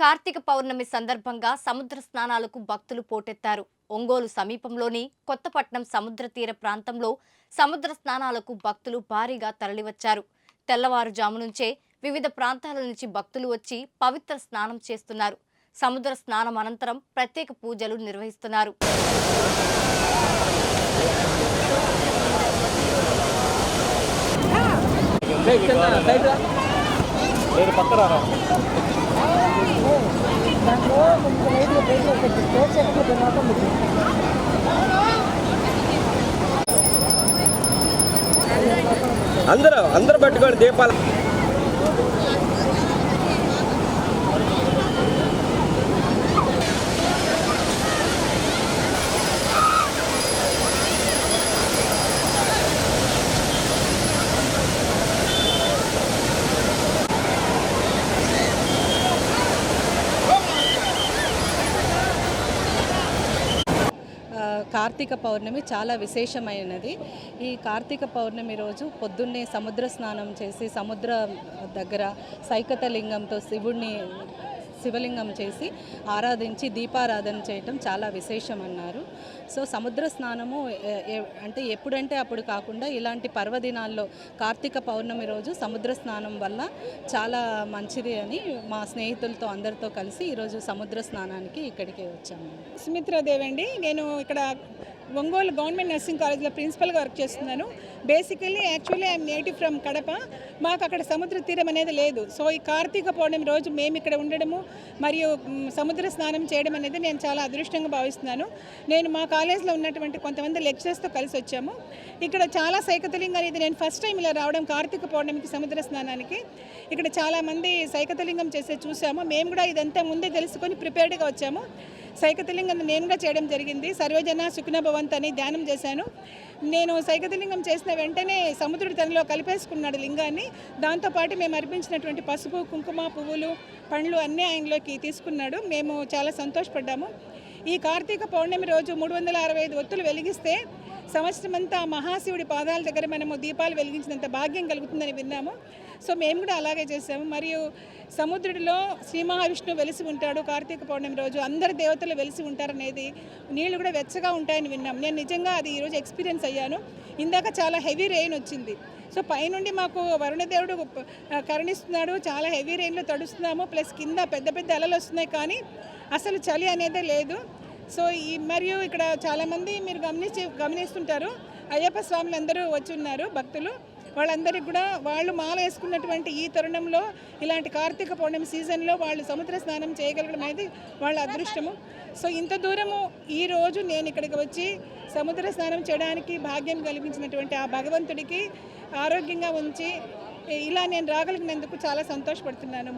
కార్తీక పౌర్ణమి సందర్భంగా సముద్ర స్నానాలకు భక్తులు పోటెత్తారు. ఒంగోలు సమీపంలోని కొత్తపట్నం సముద్ర తీర ప్రాంతంలో సముద్ర స్నానాలకు భక్తులు భారీగా తరలివచ్చారు. తెల్లవారుజాము నుంచే వివిధ ప్రాంతాల నుంచి భక్తులు వచ్చి పవిత్ర స్నానం చేస్తున్నారు. సముద్ర స్నానం అనంతరం ప్రత్యేక పూజలు నిర్వహిస్తున్నారు. లేదు పక్క రారా అందరూ అందరూ పట్టుకోండి దీపాలు ఆ, కార్తీక పౌర్ణమి చాలా విశేషమైనది. ఈ కార్తీక పౌర్ణమి రోజు పొద్దున్నే సముద్ర స్నానం చేసి సముద్ర దగ్గర సైకత లింగంతో శివుణ్ణి శివలింగం చేసి ఆరాధించి దీపారాధన చేయటం చాలా విశేషం అన్నారు. సో సముద్ర స్నానము అంటే ఎప్పుడంటే అప్పుడు కాకుండా ఇలాంటి పర్వదినాల్లో కార్తీక పౌర్ణమి రోజు సముద్ర స్నానం వల్ల చాలా మంచిది అని మా స్నేహితులతో అందరితో కలిసి ఈరోజు సముద్ర స్నానానికి ఇక్కడికి వచ్చాము. సుమిత్రాదేవి అండి నేను ఇక్కడ ఒంగోలు గవర్నమెంట్ నర్సింగ్ కాలేజ్లో ప్రిన్సిపల్గా వర్క్ చేస్తున్నాను. Basically actually I'm native from Kadapa. మాకు అక్కడ సముద్ర తీరం అనేది లేదు. సో ఈ కార్తీక పౌర్ణమి రోజు మేము ఇక్కడ ఉండడము మరియు సముద్ర స్నానం చేయడం అనేది నేను చాలా అదృష్టంగా భావిస్తున్నాను. నేను మా కాలేజ్లో ఉన్నటువంటి కొంతమంది లెక్చరర్స్తో కలిసి వచ్చాము. ఇక్కడ చాలా సైకతలింగం అనేది నేను ఫస్ట్ టైం ఇలా రావడం కార్తీక పౌర్ణమికి సముద్ర స్నానానికి. ఇక్కడ చాలామంది సైకతలింగం చేసే చూసాము. మేము కూడా ఇదంతా ముందే తెలుసుకొని ప్రిపేర్డ్గా వచ్చాము. సైకతలింగం నేను కూడా చేయడం జరిగింది. సర్వజన సుఖన భవంత్ అని ధ్యానం చేశాను. నేను సైకతలింగం చేసిన వెంటనే సముద్రుడు తనలో కలిపేసుకున్నాడు లింగాన్ని. దాంతోపాటు మేము అర్పించినటువంటి పసుపు కుంకుమ పువ్వులు పండ్లు అన్నీ ఆయనలోకి తీసుకున్నాడు. మేము చాలా సంతోషపడ్డాము. ఈ కార్తీక పౌర్ణమి రోజు మూడు వందల అరవై ఐదు ఒత్తులు వెలిగిస్తే సంవత్సరమంతా ఆ మహాశివుడి పాదాల దగ్గర మనము దీపాలు వెలిగించినంత భాగ్యం కలుగుతుందని విన్నాము. సో మేము కూడా అలాగే చేసాము మరియు సముద్రుడిలో శ్రీ మహావిష్ణువు వెలిసి ఉంటాడు కార్తీక పౌర్ణమి రోజు. అందరి దేవతలు వెలిసి ఉంటారనేది నీళ్ళు కూడా వెచ్చగా ఉంటాయని విన్నాం నేను నిజంగా అది ఈరోజు ఎక్స్పీరియన్స్ అయ్యాను. ఇందాక చాలా హెవీ రెయిన్ వచ్చింది. సో పైనుండి మాకు వరుణదేవుడు కరుణిస్తున్నాడు చాలా హెవీ రెయిన్లో తడుస్తున్నాము ప్లస్ కింద పెద్ద పెద్ద అలలు వస్తున్నాయి కానీ అసలు చలి అనేది లేదు. సో ఈ మరియు ఇక్కడ చాలామంది మీరు గమనించి గమనిస్తుంటారు. అయ్యప్ప స్వాములు అందరూ వచ్చి ఉన్నారు భక్తులు. వాళ్ళందరికీ కూడా వాళ్ళు మాల వేసుకున్నటువంటి ఈ తరుణంలో ఇలాంటి కార్తీక పౌర్ణమి సీజన్లో వాళ్ళు సముద్ర స్నానం చేయగలగడం అనేది వాళ్ళ అదృష్టము. సో ఇంత దూరము ఈ రోజు నేను ఇక్కడికి వచ్చి సముద్ర స్నానం చేయడానికి భాగ్యం కలిగించినటువంటి ఆ భగవంతుడికి ఆరోగ్యంగా ఉంచి ఇలా నేను రాగలిగినందుకు చాలా సంతోషపడుతున్నాను.